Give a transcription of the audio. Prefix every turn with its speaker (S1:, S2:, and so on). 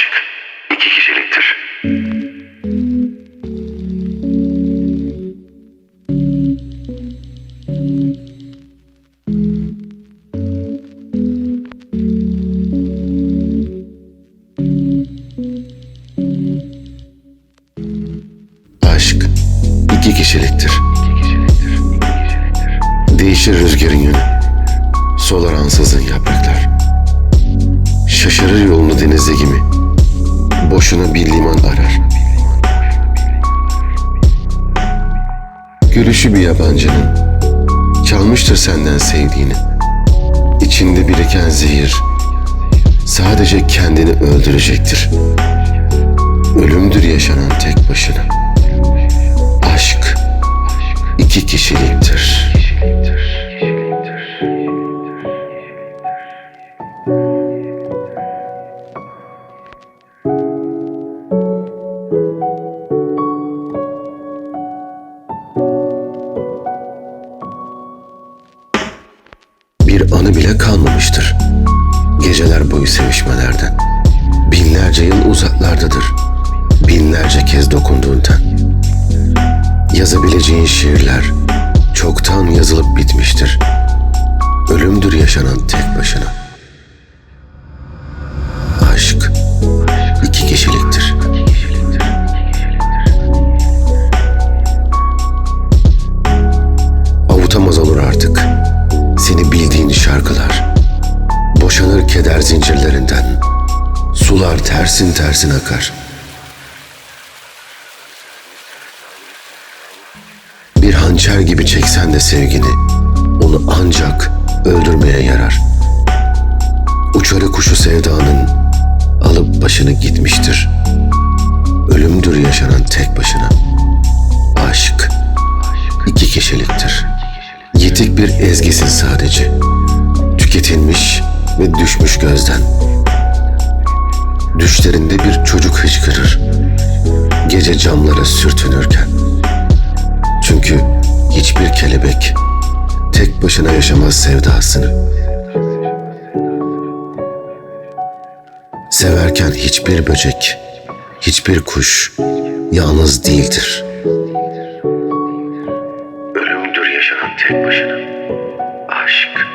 S1: Aşk iki kişiliktir.
S2: Aşk iki kişiliktir. Değişir rüzgarın yönü. Solar ansızın yapraklar. Şaşırır yolunu denizde gibi. Boşuna bir liman arar. Gülüşü bir yabancının. Çalmıştır senden sevdiğini. İçinde biriken zehir. Sadece kendini öldürecektir. Ölümdür yaşanan tek başına. Aşk iki kişiliktir. Anı bile kalmamıştır. Geceler boyu sevişmelerden. Binlerce yıl uzaklardadır. Binlerce kez dokunduğun ten. Yazabileceğin şiirler çoktan yazılıp bitmiştir. Ölümdür yaşanan tek başına. Aşk iki kişiliktir. Boşanır keder zincirlerinden. Sular tersin tersin akar. Bir hançer gibi çeksen de sevgini, onu ancak öldürmeye yarar. Uçarı kuşu sevdanın alıp başını gitmiştir. Ölümdür yaşanan tek başına. Aşk iki kişiliktir. Yitik bir ezgisin sadece. Tüketilmiş ve düşmüş gözden. Düşlerinde bir çocuk hıçkırır. Gece camlara sürtünürken. Çünkü hiçbir kelebek tek başına yaşamaz sevdasını. Severken hiçbir böcek, hiçbir kuş yalnız değildir.
S1: Ölümdür yaşanan tek başına. Aşk